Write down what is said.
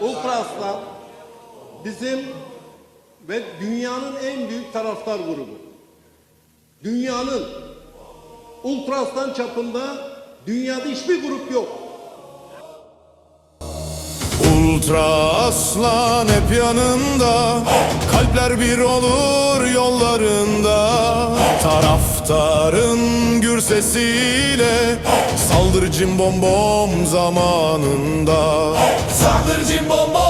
Ultra Aslan bizim ve dünyanın en büyük taraftar grubu. Dünyanın Ultra Aslan çapında dünyada hiçbir grup yok. Ultra aslan hep yanında Kalpler bir olur Taraftarın gür sesiyle Saldır cimbom bom zamanında. Saldır cimbom bom